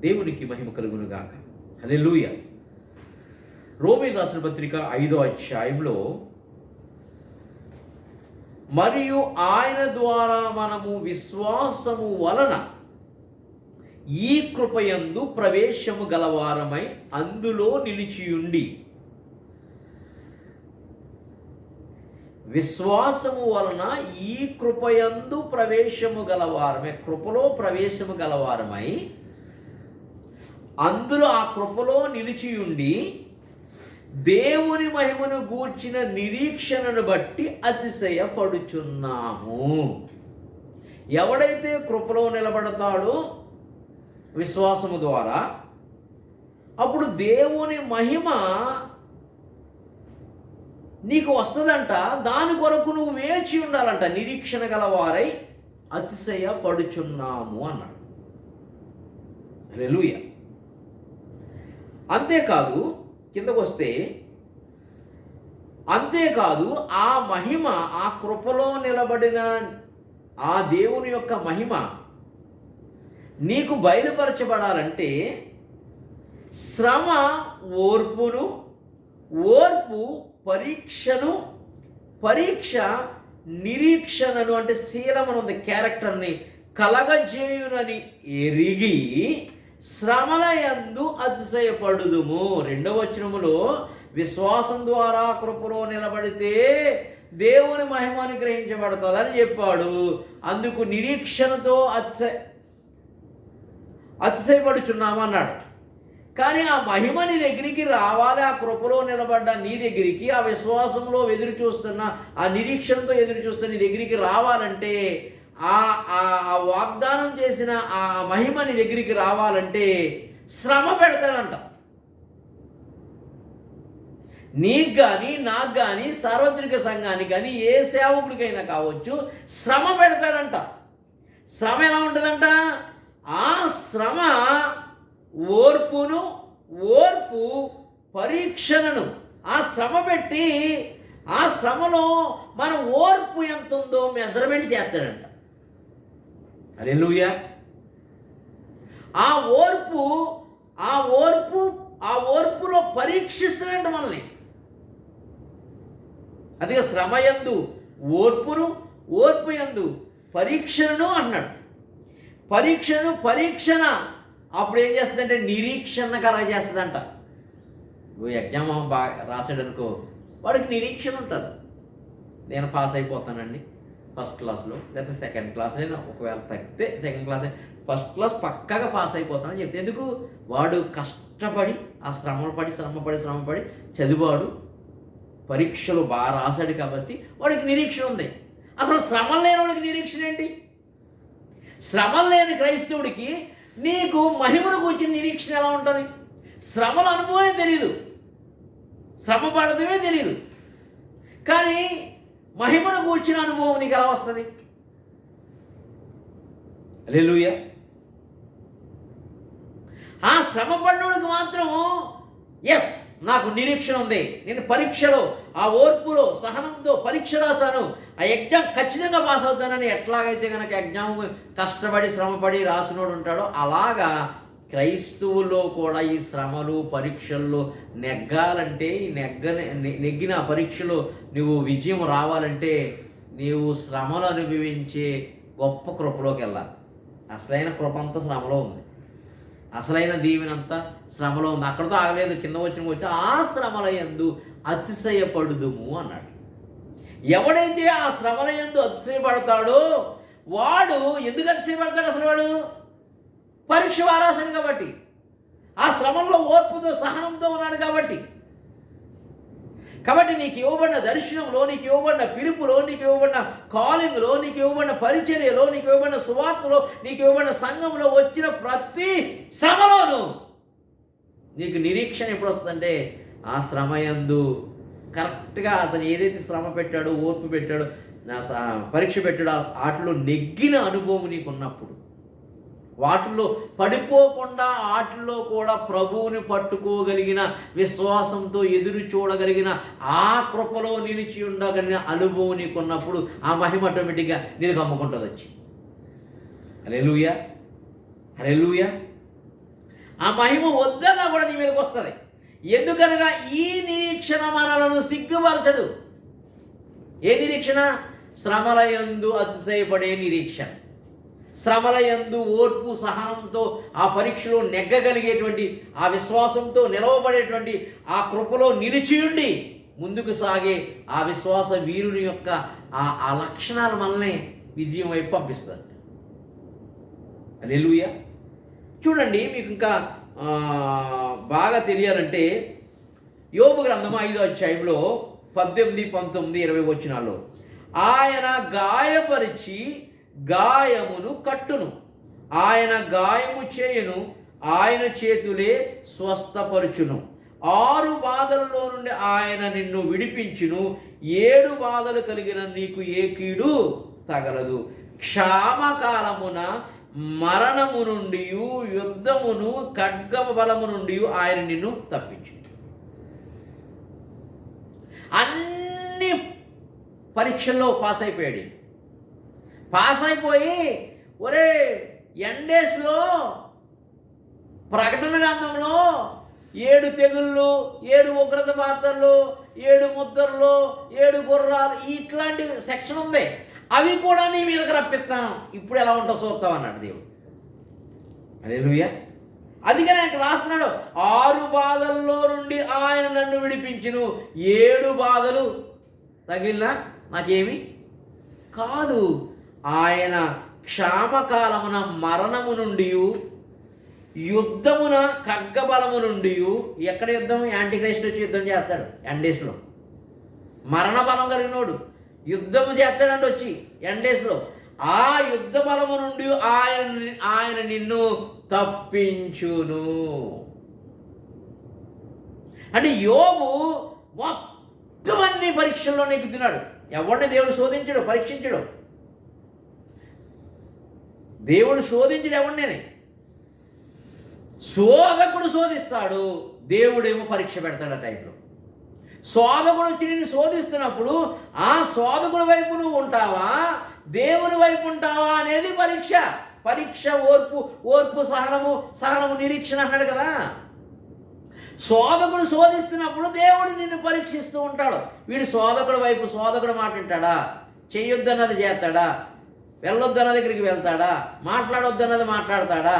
దేవునికి మహిమ కలుగును అనే లూయ రోమిన్ రాసిన పత్రిక ఐదో అధ్యాయంలో మరియు ఆయన ద్వారా మనము విశ్వాసము వలన ఈ కృపయందు ప్రవేశము గలవారమై అందులో నిలిచియుండి. విశ్వాసము వలన ఈ కృపయందు ప్రవేశము గలవారమై కృపలో ప్రవేశము గలవారమై అందులో ఆ కృపలో నిలిచి ఉండి దేవుని మహిమను గూర్చిన నిరీక్షణను బట్టి అతిశయపడుచున్నాము. ఎవడైతే కృపలో నిలబడతాడో విశ్వాసము ద్వారా అప్పుడు దేవుని మహిమ నీకు వస్తుందంట దాని కొరకు నువ్వు వేచి ఉండాలంట. నిరీక్షణ గలవారై అతిశయపడుచున్నాము అన్నాడు. రెలుయా అంతేకాదు కిందకు వస్తే అంతేకాదు ఆ మహిమ ఆ కృపలో నిలబడిన ఆ దేవుని యొక్క మహిమ నీకు బయలుపరచబడాలంటే శ్రమ ఓర్పును ఓర్పు పరీక్షను పరీక్ష నిరీక్షణను అంటే శీలమను ఉంది క్యారెక్టర్ని కలగజేయునని ఎరిగి శ్రమల యందు అతిశయపడుదుము. రెండవ వచనములో విశ్వాసం ద్వారా కృపలో నిలబడితే దేవుని మహిమని గ్రహించబడుతుందని చెప్పాడు. అందుకు నిరీక్షణతో అతిశయ అతిశయపడుచున్నామన్నాడు కానీ ఆ మహిమ నీ దగ్గరికి రావాలి ఆ కృపలో నిలబడ్డ నీ దగ్గరికి ఆ విశ్వాసంలో ఎదురు చూస్తున్న ఆ నిరీక్షణతో ఎదురు చూస్తున్న నీ దగ్గరికి రావాలంటే ఆ ఆ- వాగ్దానం చేసిన ఆ మహిమ నీ దగ్గరికి రావాలంటే శ్రమ పెడతాడంట. నీకు కానీ నాకు కానీ సార్వత్రిక సంఘానికి కానీ ఏ సేవకుడికైనా కావచ్చు శ్రమ పెడతాడంట. శ్రమ ఎలా ఉంటుందంట? ఆ శ్రమ ఓర్పును ఓర్పు పరీక్షలను ఆ శ్రమ పెట్టి ఆ శ్రమలో మన ఓర్పు ఎంత ఉందో మెజర్మెంట్ చేస్తాడంట. అలెలుయా ఆ ఓర్పు ఆ ఓర్పు ఆ ఓర్పులో పరీక్షిస్తున్నాడు మనల్ని. అదిగా శ్రమ ఎందు ఓర్పును ఓర్పు ఎందు పరీక్షను అన్నాడు. పరీక్షను పరీక్షణ. అప్పుడు ఏం చేస్తుందంటే నిరీక్షణ కలగ చేస్తుందంట. నువ్వు ఎగ్జామ్ బాగా రాసాడు అనుకో వాడికి నిరీక్షణ ఉంటుంది. నేను పాస్ అయిపోతానండి. ఫస్ట్ క్లాస్లో లేకపోతే సెకండ్ క్లాస్ అయినా ఒకవేళ తగ్గితే సెకండ్ క్లాస్ ఫస్ట్ క్లాస్ పక్కాగా పాస్ అయిపోతానని చెప్తే ఎందుకు? వాడు కష్టపడి ఆ శ్రమలు పడి శ్రమపడి శ్రమపడి చదివాడు. పరీక్షలు బాగా రాశాడు కాబట్టి వాడికి నిరీక్షణ ఉంది. అసలు శ్రమ లేని వాడికి నిరీక్షణ ఏంటి? శ్రమ లేని క్రైస్తవుడికి నీకు మహిమను కూర్చుని నిరీక్షణ ఎలా ఉంటుంది? శ్రమల అనుభవమే తెలియదు శ్రమ పడదమే తెలియదు కానీ మహిమను కూర్చిన అనుభవం నీకు ఎలా వస్తుంది? లేలుయ ఆ శ్రమ పడినోడికి మాత్రం ఎస్ నాకు నిరీక్షణ ఉంది. నేను పరీక్షలో ఆ ఓర్పులో సహనంతో పరీక్ష రాశాను. ఆ ఎగ్జామ్ ఖచ్చితంగా పాస్ అవుతానని ఎట్లాగైతే కనుక ఎగ్జామ్ కష్టపడి శ్రమపడి రాసినోడు ఉంటాడో అలాగా క్రైస్తవుల్లో కూడా ఈ శ్రమలు పరీక్షల్లో నెగ్గాలంటే ఈ నెగ్గ నెగ్గిన పరీక్షలో నువ్వు విజయం రావాలంటే నీవు శ్రమలు అనుభవించే గొప్ప కృపలోకి వెళ్ళాలి. అసలైన కృప అంతా శ్రమలో ఉంది. అసలైన దీవెనంతా శ్రమలో ఉంది. అక్కడతో ఆగలేదు. కింద వచ్చిన వచ్చి ఆ శ్రమల ఎందు అతిశయపడుదుము అన్నాడు. ఎవడైతే ఆ శ్రమల ఎందు అతిశయపడతాడో వాడు ఎందుకు అతిశయపడతాడు అసలు వాడు? పరీక్ష వారాసాడు కాబట్టి ఆ శ్రమంలో ఓర్పుతో సహనంతో ఉన్నాడు కాబట్టి. కాబట్టి నీకు ఇవ్వబడిన దర్శనంలో నీకు ఇవ్వబడిన పిలుపులో నీకు ఇవ్వబడిన కాలింగ్లో నీకు ఇవ్వబడిన పరిచర్యలో నీకు ఇవ్వబడిన సువార్తలో నీకు ఇవ్వబడిన సంఘంలో వచ్చిన ప్రతి శ్రమలోను నీకు నిరీక్షణ ఎప్పుడు వస్తుందంటే ఆ శ్రమ యందు కరెక్ట్గా అతను ఏదైతే శ్రమ పెట్టాడో ఓర్పు పెట్టాడో నా పరీక్ష పెట్టాడో వాటిలో నెగ్గిన అనుభవం నీకు ఉన్నప్పుడు వాటిల్లో పడిపోకుండా వాటిల్లో కూడా ప్రభువుని పట్టుకోగలిగిన విశ్వాసంతో ఎదురు చూడగలిగిన ఆ కృపలో నిలిచి ఉండగలిగిన అనుభవం నీకున్నప్పుడు ఆ మహిమ ఆటోమేటిక్గా నేను కమ్ముకుంటుంది వచ్చి. అరే లూయా అరే లూయా ఆ మహిమ వద్దన్నా కూడా నీ మీదకి వస్తుంది. ఎందుకనగా ఈ నిరీక్షణ మనలను సిగ్గుపరచదు. ఏ నిరీక్షణ? శ్రమలయందు అతిశయపడే నిరీక్షణ. శ్రమల ఎందు ఓర్పు సహనంతో ఆ పరీక్షలో నెగ్గగలిగేటువంటి ఆ విశ్వాసంతో నిలవబడేటువంటి ఆ కృపలో నిలిచియుండి ముందుకు సాగే ఆ విశ్వాస వీరుని యొక్క ఆ ఆ లక్షణాలు మనల్ని విజయం వైపు పంపిస్తారు అలెలుయ చూడండి మీకు ఇంకా బాగా తెలియాలంటే యోబు గ్రంథం ఐదో అధ్యాయంలో పద్దెనిమిది పంతొమ్మిది ఇరవై వచ్చినాల్లో ఆయన గాయపరిచి గాయమును కట్టును. ఆయన గాయము చేయును ఆయన చేతులే స్వస్థపరుచును. ఆరు బాధలలో నుండి ఆయన నిన్ను విడిపించును. ఏడు బాధలు కలిగిన నీకు ఏ కీడు తగలదు. క్షామకాలమున మరణము నుండి యుద్ధమును ఖడ్గమ బలము నుండి ఆయన నిన్ను తప్పించు అన్ని పరీక్షల్లో పాస్ అయిపోయాడు పాస్ అయిపోయి ఒరే ఎండేస్లో ప్రకటన గ్రంథంలో ఏడు తెగుళ్ళు ఏడు ఉగ్రత పాత్రలు ఏడు ముద్దర్లు ఏడు గుర్రాలు ఇట్లాంటి సెక్షన్ ఉంది. అవి కూడా నీ మీదకి రప్పిస్తాను. ఇప్పుడు ఎలా ఉంటుందో చూస్తాం అన్నాడు దేవుడు. అదే అందుకని ఆయన రాస్తున్నాడు. ఆరు బాధల్లో నుండి ఆయన నన్ను విడిపించును. ఏడు బాధలు తగిలినా నాకేమి కాదు. ఆయన క్షామకాలమున మరణము నుండి యుద్ధమున ఖడ్గబలము నుండి ఎక్కడ యుద్ధం? యాంటీక్రైస్ట్ వచ్చి యుద్ధం చేస్తాడు ఎండేస్లో. మరణ బలం కలిగినోడు యుద్ధము చేస్తాడంటే వచ్చి ఎండేస్లో. ఆ యుద్ధ బలము నుండి ఆయన ఆయన నిన్ను తప్పించును. అంటే యోగు మొత్తం అన్ని పరీక్షల్లో నెగ్గుతున్నాడు ఎవరిని దేవుడు శోధించడు పరీక్షించడు. దేవుడు శోధించడు ఎవరిని శోధకుడు శోధిస్తాడు దేవుడేమో పరీక్ష పెడతాడు ఆ టైంలో. శోధకుడు వచ్చి నేను శోధిస్తున్నప్పుడు ఆ శోధకుడి వైపు నువ్వు ఉంటావా? దేవుని వైపు ఉంటావా? అనేది పరీక్ష. పరీక్ష ఓర్పు ఓర్పు సహనము సహనము నిరీక్షణ అన్నాడు కదా. శోధకుడు శోధిస్తున్నప్పుడు దేవుడు నిన్ను పరీక్షిస్తూ ఉంటాడు. వీడు శోధకుడి వైపు శోధకుడు మాట వింటాడా? చెయ్యొద్దన్నది చేస్తాడా? వెళ్ళొద్దన్న దగ్గరికి వెళ్తాడా? మాట్లాడొద్దన్నది మాట్లాడతాడా?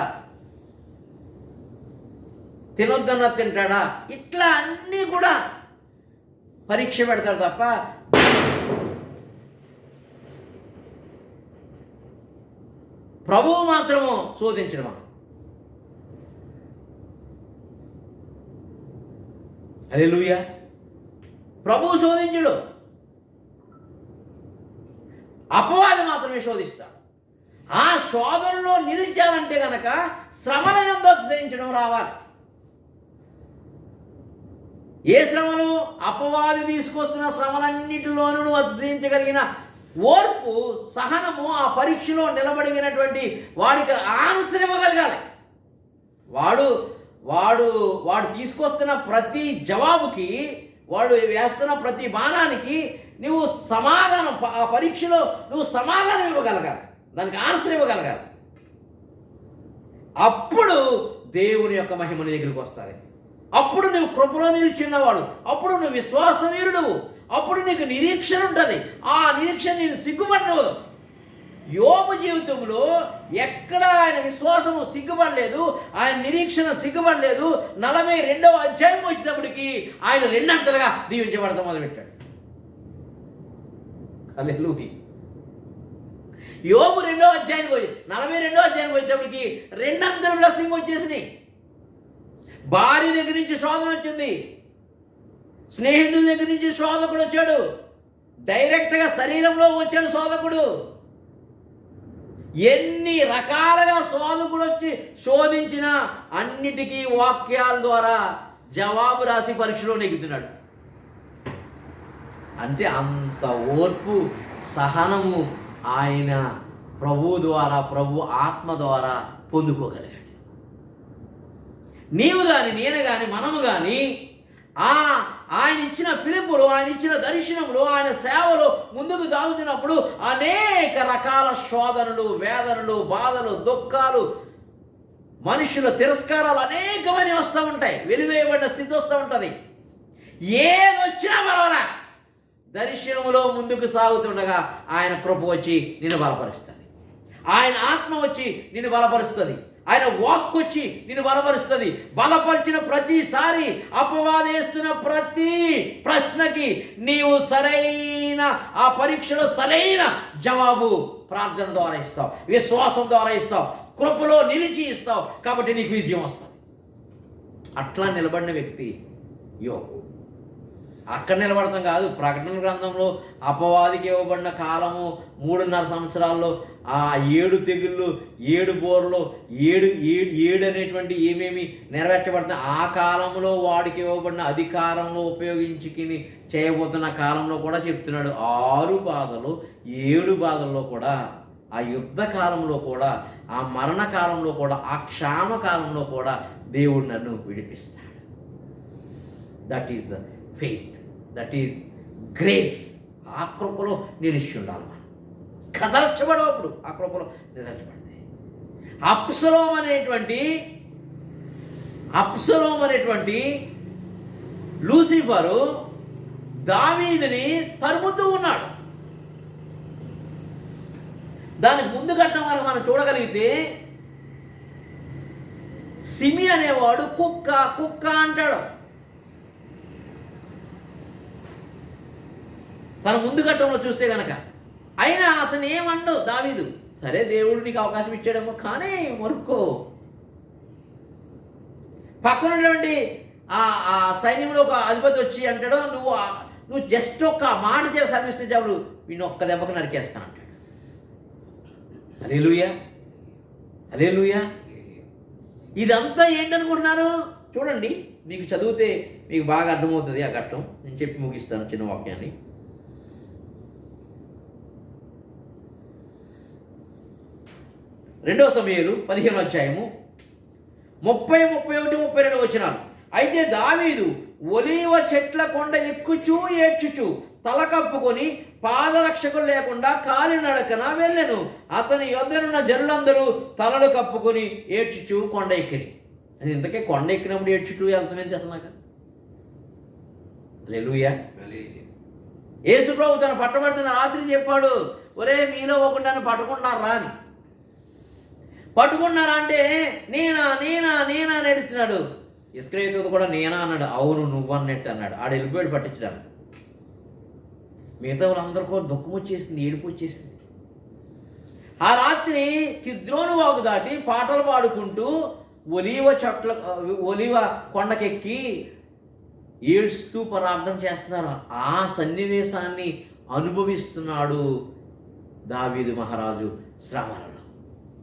తినొద్దన్న తింటాడా? ఇట్లా అన్నీ కూడా పరీక్ష పెడతాడు తప్ప ప్రభువు మాత్రము శోధించడమా అలెలుయ ప్రభువు శోధించుడు. అపవాది మాత్రమే శోధిస్తాడు ఆ శోధనలో నిలిచాలంటే గనక శ్రమల ఎందు రావాలి? ఏ శ్రమలు అపవాది తీసుకొస్తున్న శ్రమలన్నిటిలోనూ నువ్వు అధ్యయించగలిగిన ఓర్పు సహనము ఆ పరీక్షలో నిలబడినటువంటి వాడికి ఆన్సర్ ఇవ్వగలగాలి. వాడు వాడు వాడు తీసుకొస్తున్న ప్రతి జవాబుకి వాడు వేస్తున్న ప్రతి బాణానికి నువ్వు సమాధానం ఆ పరీక్షలో నువ్వు సమాధానం ఇవ్వగలగాలి. దానికి ఆన్సర్ ఇవ్వగలగాలి. అప్పుడు దేవుని యొక్క మహిమ నీ దగ్గరికి వస్తుంది. అప్పుడు నువ్వు కృపలో నిలిచిన్నవాడు అప్పుడు నువ్వు విశ్వాసవీరుడు అప్పుడు నీకు నిరీక్షణ ఉంటుంది. ఆ నిరీక్షణ నేను సిగ్గుపడినవు యోబు జీవితంలో ఎక్కడ ఆయన విశ్వాసము సిగ్గుపడలేదు ఆయన నిరీక్షణ సిగ్గుపడలేదు నలభై రెండవ అధ్యాయం వచ్చినప్పటికీ ఆయన రెండంతలుగా దీవించబడతాం మొదలుపెట్టాడు. హల్లెలూయా. యోబు రెండో అధ్యాయానికి వచ్చి నలభై రెండో అధ్యాయానికి వచ్చేటప్పటికి రెండంతరం బ్లెస్సింగ్ వచ్చేసినాయి. భార్య దగ్గర నుంచి శోధన వచ్చింది. స్నేహితుల దగ్గర నుంచి శోధకుడు వచ్చాడు. డైరెక్ట్గా శరీరంలో వచ్చాడు శోధకుడు. ఎన్ని రకాలుగా శోధకుడు వచ్చి శోధించిన అన్నిటికీ వాక్యాల ద్వారా జవాబు రాసి పరీక్షలో నెగ్గుతున్నాడు అంటే అంత ఓర్పు సహనము ఆయన ప్రభు ద్వారా ప్రభు ఆత్మ ద్వారా పొందుకోగలిగాడు. నీవు కానీ నేను కానీ మనము కానీ ఆ ఆయన ఇచ్చిన పిలుపులు ఆయన ఇచ్చిన దర్శనములు ఆయన సేవలు ముందుకు దాగుతున్నప్పుడు అనేక రకాల శోధనలు వేదనలు బాధలు దుఃఖాలు మనుషుల తిరస్కారాలు అనేకమని వస్తూ ఉంటాయి. వెలివేయబడిన స్థితి వస్తూ ఉంటుంది. ఏదొచ్చినా పర్వాలా. దర్శనములో ముందుకు సాగుతుండగా ఆయన కృప వచ్చి నిన్ను బలపరుస్తుంది. ఆయన ఆత్మ వచ్చి నిన్ను బలపరుస్తుంది. ఆయన వాక్ వచ్చి నిన్ను బలపరుస్తుంది. బలపరిచిన ప్రతిసారి అపవాదేస్తున్న ప్రతి ప్రశ్నకి నీవు సరైన ఆ పరీక్షలో సరైన జవాబు ప్రార్థన ద్వారా ఇస్తావు. విశ్వాసం ద్వారా ఇస్తావు. కృపలో నిలిచి ఇస్తావు. కాబట్టి నీకు విజయం వస్తుంది. అట్లా నిలబడిన వ్యక్తి యోగు అక్కడ నిలబడతాం కాదు. ప్రకటన గ్రంథంలో అపవాదికి ఇవ్వబడిన కాలము మూడున్నర సంవత్సరాల్లో ఆ ఏడు తెగుళ్ళు ఏడు బోర్లు ఏడు ఏడు ఏడు అనేటువంటి ఏమేమి నెరవేర్చబడుతున్నాయి ఆ కాలంలో వాడికి ఇవ్వబడిన అధికారంలో ఉపయోగించుకుని చేయబోతున్న కాలంలో కూడా చెప్తున్నాడు. ఆరు బాధలు ఏడు బాధల్లో కూడా ఆ యుద్ధ కాలంలో కూడా ఆ మరణ కాలంలో కూడా ఆ క్షామ కాలంలో కూడా దేవుడు నన్ను విడిపిస్తాడు. That is faith that is grace. ఆ కృపలో నిలిచి ఉండాలి మనం కదల్చబడప్పుడు ఆ కృపలో నిదల్చబడింది అప్సలోం అనేటువంటి అప్సలోం అనేటువంటి లూసిఫరు దావీదిని తరుముతూ ఉన్నాడు. దానికి ముందు ఘట్టం వరకు మనం చూడగలిగితే సిమి అనేవాడు కుక్క కుక్క అంటాడు. తన ముందు ఘట్టంలో చూస్తే గనక. అయినా అతను ఏమండు దావీదు. సరే దేవుడు నీకు అవకాశం ఇచ్చాడేమో కానీ మరుక్కో. పక్కన ఆ ఆ సైన్యంలో ఒక అధిపతి వచ్చి అంటాడు నువ్వు నువ్వు జస్ట్ ఒక్క మాట చేసి సర్వీస్ చాలు. వీడిని ఒక్క దెబ్బకు నరికేస్తాను అంటాడు. అరే అలేలుయా ఇదంతా ఏంటనుకుంటున్నారు? చూడండి మీకు చదివితే మీకు బాగా అర్థమవుతుంది ఆ ఘట్టం. నేను చెప్పి ముగిస్తాను చిన్న వాక్యాన్ని. రెండవ సమయాలు పదిహేను అధ్యాయము. ముప్పై ముప్పై ఒకటి ముప్పై రెండు వచనాలు. అయితే దావీదు ఒలీవ చెట్ల కొండ ఎక్కుచూ ఏడ్చుచు తల కప్పుకొని పాదరక్షకులు లేకుండా కాలినడకన వెళ్ళెను. అతని యొద్దనున్న జనులందరూ తలలు కప్పుకొని ఏడ్చుచు కొండ ఎక్కిరి. అది ఇంతకే కొండ ఎక్కినప్పుడు ఏడ్చుచు అర్థమైంది అసలు నాకు? లెలుయా యేసుప్రభు తన పట్టబడుతున్న రాత్రి చెప్పాడు ఒరే మీలో ఒకటి పట్టుకుంటారా అని. పట్టుకున్నారా అంటే నేనా నేనా నేనా అని అడుగుతున్నాడు ఇస్క్రేతుడు కూడా నేనా అన్నాడు. అవును నువ్వు అన్నట్టు అన్నాడు. ఆడు వెళ్ళిపోయాడు పట్టించడానికి. మిగతా వాళ్ళందరూ కూడా దుఃఖం వచ్చేసింది ఏడుపు వచ్చేసింది. ఆ రాత్రి కిద్రోను వాగు దాటి పాటలు పాడుకుంటూ ఒలివ చెట్ల ఒలివ కొండకెక్కి ఏడుస్తూ ప్రార్థన చేస్తున్నారు. ఆ సన్నివేశాన్ని అనుభవిస్తున్నాడు దావీదు మహారాజు శ్రమలలో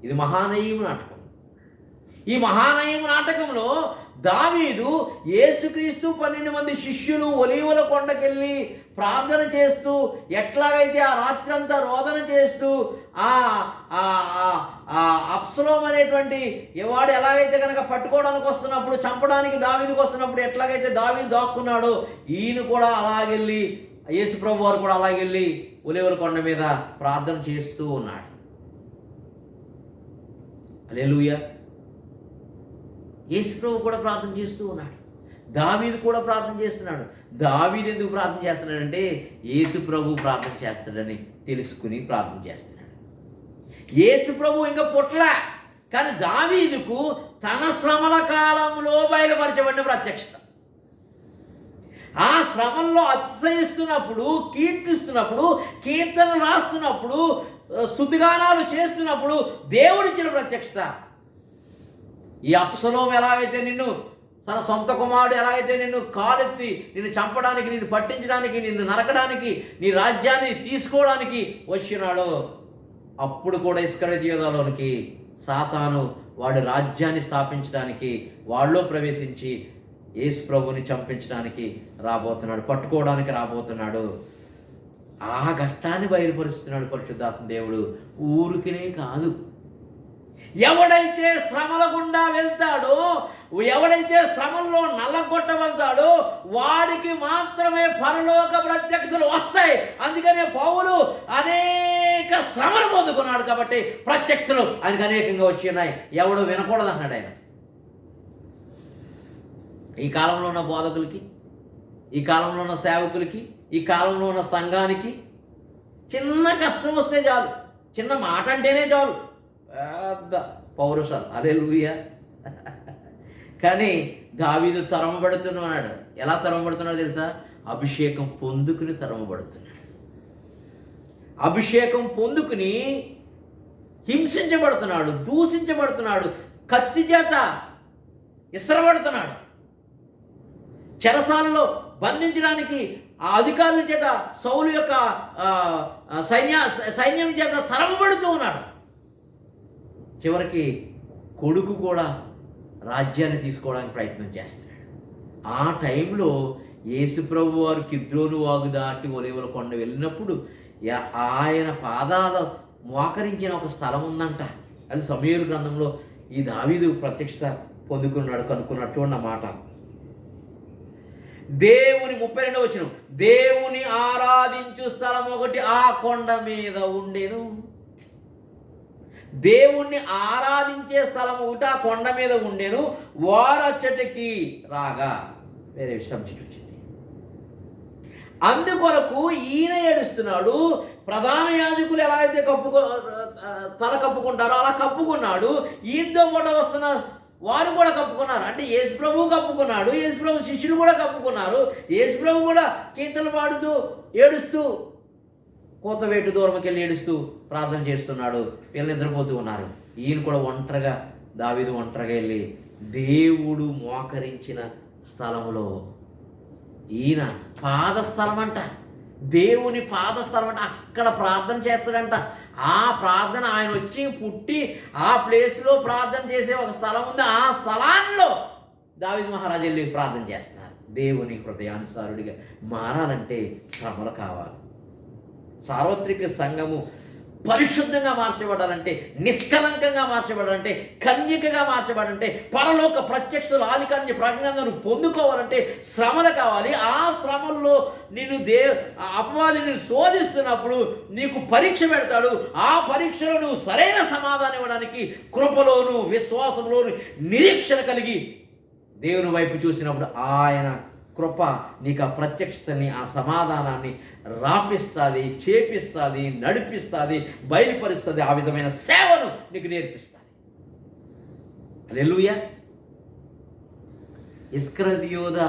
ఇది మహానయం నాటకం. ఈ మహానయం నాటకంలో దావీదు యేసుక్రీస్తు పన్నెండు మంది శిష్యులు ఒలీవల కొండకెళ్ళి ప్రార్థన చేస్తూ ఎట్లాగైతే ఆ రాత్రంతా రోదన చేస్తూ ఆ ఆ ఆ- అప్సలోం అనేటువంటి వాడు ఎలాగైతే కనుక పట్టుకోవడానికి వస్తున్నప్పుడు చంపడానికి దావీదికి వస్తున్నప్పుడు ఎట్లాగైతే దావీదు దాక్కున్నాడో ఈయన కూడా అలాగెళ్ళి యేసుప్రభు వారు కూడా అలాగెళ్ళి ఒలివల కొండ మీద ప్రార్థన చేస్తూ ఉన్నాడు. అలెలుయ యేసుప్రభు కూడా ప్రార్థన చేస్తూ ఉన్నాడు. దావీదు కూడా ప్రార్థన చేస్తున్నాడు. దావీదు ఎందుకు ప్రార్థన చేస్తున్నాడంటే యేసు ప్రభు ప్రార్థన చేస్తాడని తెలుసుకుని ప్రార్థన చేస్తున్నాడు. యేసు ప్రభు ఇంకా పుట్ల కానీ దావీదుకు తన శ్రమల కాలంలో బయలుపరచబడిన ప్రత్యక్షత. ఆ శ్రమంలో అతిశయిస్తున్నప్పుడు కీర్తిస్తున్నప్పుడు కీర్తన రాస్తున్నప్పుడు స్థుతిగానాలు చేస్తున్నప్పుడు దేవుడిచ్చిన ప్రత్యక్షత. ఈ అప్సలోం ఎలాగైతే నిన్ను తన సొంత కుమారుడు ఎలాగైతే నిన్ను కాలెత్తి నిన్ను చంపడానికి నిన్ను పట్టించడానికి నిన్ను నరకడానికి నీ రాజ్యాన్ని తీసుకోవడానికి వచ్చినాడో అప్పుడు కూడా ఇస్కరజీవితంలోనికి సాతాను వాడి రాజ్యాన్ని స్థాపించడానికి వాళ్ళలో ప్రవేశించి యేసు ప్రభుని చంపించడానికి రాబోతున్నాడు పట్టుకోవడానికి రాబోతున్నాడు. ఆ ఘట్టాన్ని బయలుపరుస్తున్నాడు పరిశుద్ధాత్మ దేవుడు. ఊరికినే కాదు. ఎవడైతే శ్రమల గుండా వెళ్తాడో ఎవడైతే శ్రమంలో నల్లగొట్టబడతాడో వాడికి మాత్రమే పరలోక ప్రత్యక్షతలు వస్తాయి. అందుకనే పౌలు అనేక శ్రమలు పొందుకున్నాడు కాబట్టి ప్రత్యక్షతలు ఆయనకు అనేకంగా వచ్చి ఉన్నాయి. ఎవడు వినకూడదు అన్నాడు ఆయన. ఈ కాలంలో ఉన్న బోధకులకి ఈ కాలంలో ఉన్న సేవకులకి ఈ కాలంలో ఉన్న సంఘానికి చిన్న కష్టం వస్తే చాలు. చిన్న మాట అంటేనే చాలు. పెద్ద పౌరుషాలు అదే లూయ కానీ దావీదు తరమబడుతున్నాడు ఎలా తరమబడుతున్నాడో తెలుసా? అభిషేకం పొందుకుని తరమబడుతున్నాడు. అభిషేకం పొందుకుని హింసించబడుతున్నాడు దూషించబడుతున్నాడు కత్తి చేత ఇసరబడుతున్నాడు. చెరసాలలో బంధించడానికి ఆ అధికారుల చేత సౌలు యొక్క సైన్య సైన్యం చేత తరమబడుతూ ఉన్నాడు. చివరికి కొడుకు కూడా రాజ్యాన్ని తీసుకోవడానికి ప్రయత్నం చేస్తున్నాడు. ఆ టైంలో యేసుప్రభు వారు కిద్రోను వాగు దాటి ఒలివల కొండ వెళ్ళినప్పుడు ఆయన పాదాల మోకరించిన ఒక స్థలం ఉందంట. అది సమీరు గ్రంథంలో ఈ దావీదు ప్రత్యక్షత పొందుకున్నాడు కనుక్కున్నట్టు అన్నమాట. దేవుని ముప్పై రెండవ వచ్చిన దేవుని ఆరాధించు స్థలం ఒకటి ఆ కొండ మీద ఉండెను. దేవుణ్ణి ఆరాధించే స్థలం ఒకటి ఆ కొండ మీద ఉండెను. వారచ్చటికి రాగా వేరే సబ్జెక్ట్ వచ్చింది అందుకొరకు ఈయన ఏడుస్తున్నాడు ప్రధాన యాజకులు ఎలా అయితే కప్పుకో తల కప్పుకుంటారో అలా కప్పుకున్నాడు ఈయనతో కూడా వస్తున్న వారు కూడా కప్పుకున్నారు. అంటే యేసు ప్రభు కప్పుకున్నాడు యేసు ప్రభు శిష్యులు కూడా కప్పుకున్నారు. యేసు ప్రభు కూడా కీర్తనలు పాడుతూ ఏడుస్తూ కోతవేటు దూరంకెళ్ళి ఏడుస్తూ ప్రార్థన చేస్తున్నాడు. వీళ్ళు నిద్రపోతూ ఉన్నారు. ఈయన కూడా ఒంటరిగా దావీదు ఒంటరిగా వెళ్ళి దేవుడు మోకరించిన స్థలంలో ఈయన పాదస్థలం అంట దేవుని పాదస్థలం అంట అక్కడ ప్రార్థన చేస్తాడంట. ఆ ప్రార్థన ఆయన వచ్చి పుట్టి ఆ ప్లేస్లో ప్రార్థన చేసే ఒక స్థలం ఉంది. ఆ స్థలాల్లో దావిద్ మహారాజు వెళ్ళి ప్రార్థన చేస్తున్నారు. దేవుని హృదయానుసారుడిగా మారాలంటే శ్రమలు కావాలి. సార్వత్రిక సంఘము పరిశుద్ధంగా మార్చబడాలంటే నిష్కలంకంగా మార్చబడాలంటే కన్యకగా మార్చబడాలంటే పరలోక ప్రత్యక్షలు ఆధికారిని ప్రజ్ఞానం పొందుకోవాలంటే శ్రమలు కావాలి. ఆ శ్రమల్లో నిన్ను దే ఆ శోధిస్తున్నప్పుడు నీకు పరీక్ష పెడతాడు. ఆ పరీక్షలో నువ్వు సరైన సమాధానం ఇవ్వడానికి కృపలోను విశ్వాసంలోను నిరీక్షణ కలిగి దేవుని వైపు చూసినప్పుడు ఆయన కృప నీకు ఆ ప్రత్యక్షతని ఆ సమాధానాన్ని రాపిస్తుంది చేపిస్తుంది నడిపిస్తుంది బయలుపరుస్తుంది. ఆ విధమైన సేవను నీకు నేర్పిస్తుంది. అలెలుయ ఇస్క్రవియోధ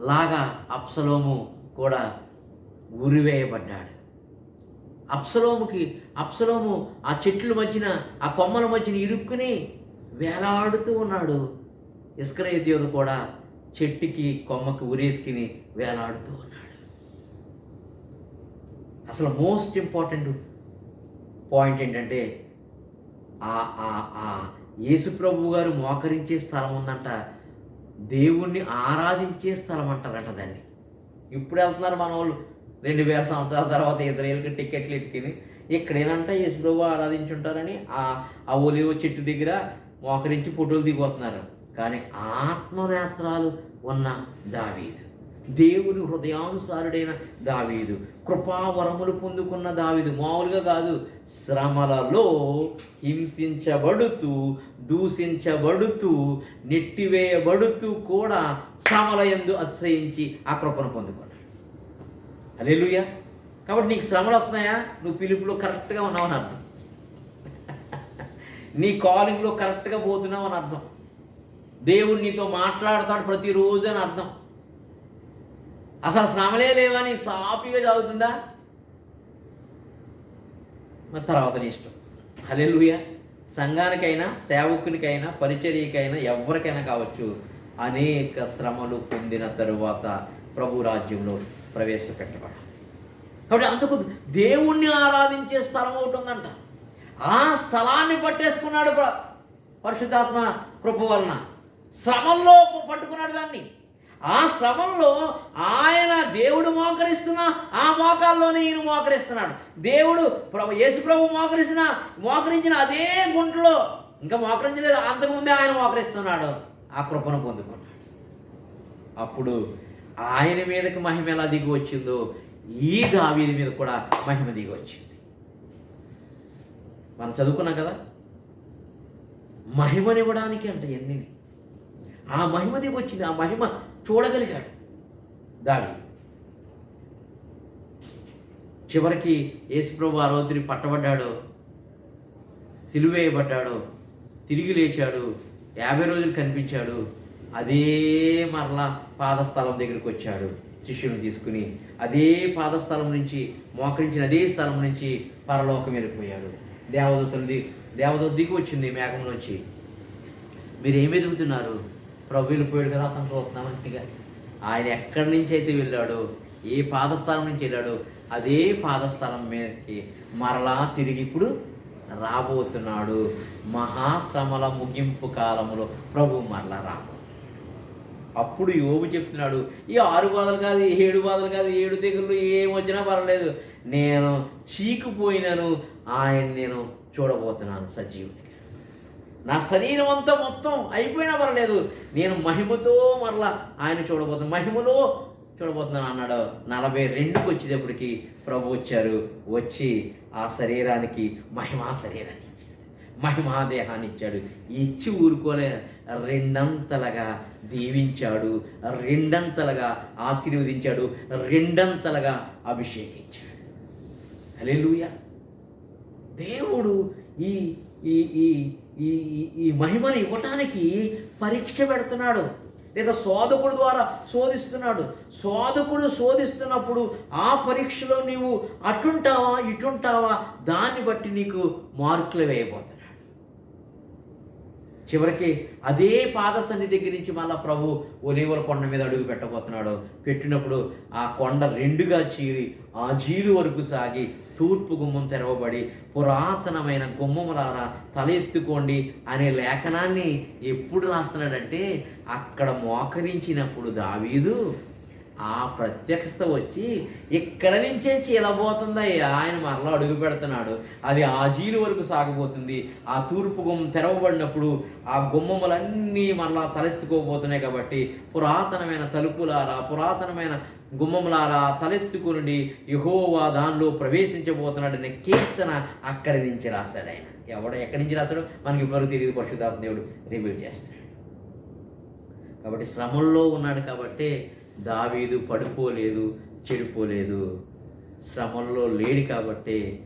లాగా అప్సలోము కూడా ఉరివేయబడ్డాడు. అప్సలోముకి అప్సలోము ఆ చెట్ల మధ్యన ఆ కొమ్మల మధ్యన ఇరుక్కుని వేలాడుతూ ఉన్నాడు. ఇస్క్రయోధ కూడా చెట్టుకి కొమ్మకి ఉరేసుకుని వేలాడుతూ ఉన్నాడు. అసలు మోస్ట్ ఇంపార్టెంట్ పాయింట్ ఏంటంటే ఆ ఆ ఆ యేసుప్రభు గారు మోకరించే స్థలం ఉందంట దేవుణ్ణి ఆరాధించే స్థలం అంటారంట దాన్ని. ఇప్పుడు వెళ్తున్నారు మన వాళ్ళు రెండు వేల సంవత్సరాల తర్వాత ఇద్దరేళ్ళకి టికెట్లు ఎట్టుకుని ఇక్కడేనంట యేసుప్రభు ఆరాధించుంటారని ఆ ఆ ఒలివ చెట్టు దగ్గర మోకరించి ఫోటోలు దిగిపోతున్నారు. కానీ ఆత్మనేత్రాలు ఉన్న దావీదు. దేవుని హృదయానుసారుడైన దావీదు. కృపావరములు పొందుకున్న దావీదు. మామూలుగా కాదు శ్రమలలో హింసించబడుతూ దూషించబడుతూ నెట్టివేయబడుతూ కూడా శ్రమల యందు అతిశయించి ఆ కృపను పొందుకున్నాడు. అలెలుయ కాబట్టి నీకు శ్రమలు వస్తున్నాయా? నువ్వు పిలుపులో కరెక్ట్గా ఉన్నావని అర్థం. నీ కాలింగ్లో కరెక్ట్గా పోతున్నావు అని అర్థం. దేవుడు నీతో మాట్లాడతాడు ప్రతిరోజు అని అర్థం. అసలు శ్రమలే లేవా నీకు? సాఫీగా చదువుతుందా? మరి తర్వాత నీ ఇష్టం. హలెలుయ సంఘానికైనా సేవకునికైనా పరిచర్యకైనా ఎవరికైనా కావచ్చు అనేక శ్రమలు పొందిన తరువాత ప్రభు రాజ్యంలో ప్రవేశపెట్టబడాలి. కాబట్టి అందుకు దేవుణ్ణి ఆరాధించే స్థలం అవుతుందంట ఆ స్థలాన్ని పట్టేసుకున్నాడు పరిశుద్ధాత్మ కృప వలన. శ్రమంలో పట్టుకున్నాడు దాన్ని. ఆ శ్రమంలో ఆయన దేవుడు మోకరిస్తున్నా ఆ మోకాల్లోనే ఈయన మోకరిస్తున్నాడు. దేవుడు ప్రభు యేసు ప్రభు మోకరిస్తున్న మోకరించిన అదే గుంటలో ఇంకా మోకరించలేదు. అంతకుముందే ఆయన మోకరిస్తున్నాడు. ఆ కృపను పొందుకున్నాడు. అప్పుడు ఆయన మీదకి మహిమ ఎలా దిగి వచ్చిందో ఈ దావీది మీద కూడా మహిమ దిగి వచ్చింది. మనం చదువుకున్నాం కదా? మహిమనివ్వడానికి అంట ఎన్ని ఆ మహిమ దిగి వచ్చింది ఆ మహిమ చూడగలిగాడు దావి. చివరికి యేసుప్రభు ఆ రోజుని పట్టబడ్డాడు సిలువేయబడ్డాడు తిరిగి లేచాడు యాభై రోజులు కనిపించాడు అదే మరలా పాదస్థలం దగ్గరికి వచ్చాడు శిష్యుని తీసుకుని. అదే పాదస్థలం నుంచి మోకరించిన అదే స్థలం నుంచి పరలోకం వెళ్ళిపోయాడు. దేవదూతలు ది దేవదూత దిగి వచ్చింది మేఘంలోంచి. మీరు ఏమి ఎదుగుతున్నారు ప్రభు వెళ్ళిపోయాడు కదా అతను చూస్తున్నామంటిగా ఆయన ఎక్కడి నుంచి అయితే వెళ్ళాడో ఏ పాదస్థానం నుంచి వెళ్ళాడో అదే పాదస్థానం మీదకి మరలా తిరిగి ఇప్పుడు రాబోతున్నాడు. మహాశ్రమల ముగింపు కాలంలో ప్రభు మరలా రాబో అప్పుడు యోబు చెప్తున్నాడు ఈ ఆరు బాధలు కాదు ఏడు బాధలు కాదు ఏడు తెగుళ్ళు ఏం వచ్చినా పర్వాలేదు. నేను చీకుపోయినాను ఆయన నేను చూడబోతున్నాను సజీవుడిగా నా శరీరం అంతా మొత్తం అయిపోయినా పర్లేదు నేను మహిమతో మరలా ఆయన చూడబోతున్నాను మహిమలో చూడబోతున్నాను అన్నాడు. నలభై రెండుకి వచ్చేటప్పటికి ప్రభు వచ్చారు. వచ్చి ఆ శరీరానికి మహిమా శరీరాన్ని ఇచ్చాడు. మహిమా దేహాన్ని ఇచ్చాడు. ఇచ్చి ఊరుకోలే రెండంతలుగా దీవించాడు. రెండంతలుగా ఆశీర్వదించాడు. రెండంతలుగా అభిషేకించాడు. అలెలుయ దేవుడు ఈ ఈ ఈ ఈ ఈ- మహిమను ఇవ్వటానికి పరీక్ష పెడుతున్నాడు. లేదా శోధకుడు ద్వారా శోధిస్తున్నాడు. శోధకుడు శోధిస్తున్నప్పుడు ఆ పరీక్షలో నీవు అటుంటావా ఇటుంటావా దాన్ని బట్టి నీకు మార్కులు వేయబోతున్నాడు. చివరికి అదే పాదసన్ని దగ్గర నుంచి మళ్ళా ప్రభు ఒలీవల కొండ మీద అడుగు పెట్టబోతున్నాడు. పెట్టినప్పుడు ఆ కొండ రెండుగా చీరి ఆ జీలు వరకు సాగి తూర్పు గుమ్మం తెరవబడి పురాతనమైన గుమ్మములారా తల ఎత్తుకోండి అనే లేఖనాన్ని ఎప్పుడు రాస్తున్నాడంటే అక్కడ మోకరించినప్పుడు దావీదు ఆ ప్రత్యక్షత వచ్చి ఇక్కడ నుంచే చీలబోతుందయ్యా ఆయన మరలా అడుగు పెడుతున్నాడు. అది ఆ జీలు వరకు సాగబోతుంది. ఆ తూర్పు గుమ్మం తెరవబడినప్పుడు ఆ గుమ్మములన్నీ మరలా తలెత్తుకోబోతున్నాయి కాబట్టి పురాతనమైన తలుపులారా పురాతనమైన గుమ్మములారా తలెత్తుకుని యహోవా దానిలో ప్రవేశించబోతున్నాడనే కీర్తన అక్కడి నుంచి రాశాడు ఆయన. ఎవడ ఎక్కడి నుంచి రాశాడో మనకి ఇప్పటివరకు తెలియదు పరిశుద్ధాత్మ దేవుడు రివీల్ చేస్తాడు. కాబట్టి శ్రమంలో ఉన్నాడు కాబట్టి దావీదు పడిపోలేదు చెడిపోలేదు. శ్రమంలో లేడు కాబట్టి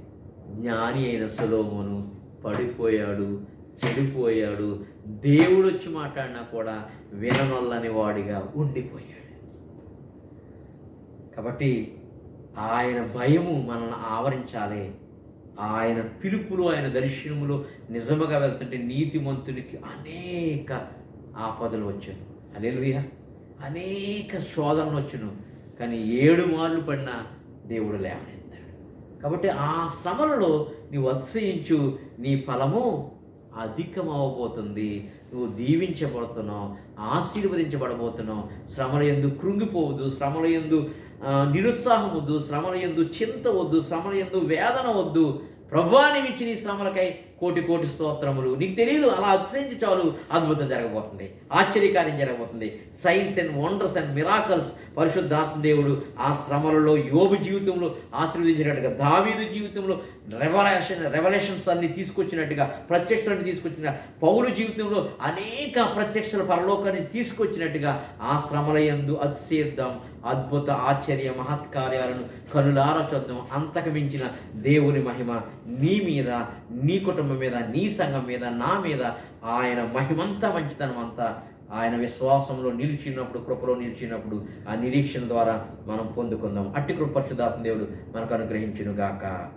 జ్ఞాని అయిన సులోమును పడిపోయాడు చెడిపోయాడు. దేవుడు వచ్చి మాట్లాడినా కూడా విననొల్లని వాడిగా ఉండిపోయాడు. కాబట్టి ఆయన భయము మనల్ని ఆవరించాలి. ఆయన పిలుపులు ఆయన దర్శనములు నిజముగా వెళ్తుంటే నీతిమంతునికి అనేక ఆపదలు వచ్చాను అలెలుయ అనేక శోధనలు వచ్చును కానీ ఏడు మార్లు పడినా దేవుడు లేవనెత్తాడు. కాబట్టి ఆ శ్రమలలో నీవు అతిశయించు నీ ఫలము అధికమవబోతుంది నువ్వు దీవించబడుతున్నావు ఆశీర్వదించబడబోతున్నావు. శ్రమల ఎందు కృంగిపోవద్దు శ్రమల ఎందు నిరుత్సాహం వద్దు శ్రమల ఎందు చింత వద్దు శ్రమల ఎందు వేదన వద్దు ప్రభువాని ఇచ్చి నీ శ్రమలకై కోటి కోటి స్తోత్రములు. నీకు తెలియదు అలా అతిశయించి చాలు అద్భుతం జరగబోతుంది. ఆశ్చర్యకార్యం జరగబోతుంది. Signs and wonders and miracles పరిశుద్ధాత్మ దేవుడు ఆ శ్రమలలో యోబు జీవితంలో ఆశీర్వదించినట్టుగా దావీదు జీవితంలో రెవల్యూషన్ రెవల్యూషన్స్ అన్ని తీసుకొచ్చినట్టుగా ప్రత్యక్షలను తీసుకొచ్చిన పౌరు జీవితంలో అనేక ప్రత్యక్షల పరలోకాన్ని తీసుకొచ్చినట్టుగా ఆ శ్రమల యందు అతిశయిద్దాం. అద్భుత ఆశ్చర్య మహత్కార్యాలను కనులారా చూద్దాం. అంతకు మించిన దేవుని మహిమ నీ మీద నీ కుటుంబం మీద నీ సంఘం మీద నా మీద ఆయన మహిమంతా మంచితనం అంతా ఆయన విశ్వాసంలో నిలిచినప్పుడు కృపలో నిలిచినప్పుడు ఆ నిరీక్షణ ద్వారా మనం పొందుకుందాం. అట్టి కృప పరిశుద్ధాత్మ దేవుడు మనకు అనుగ్రహించునుగాక. గాక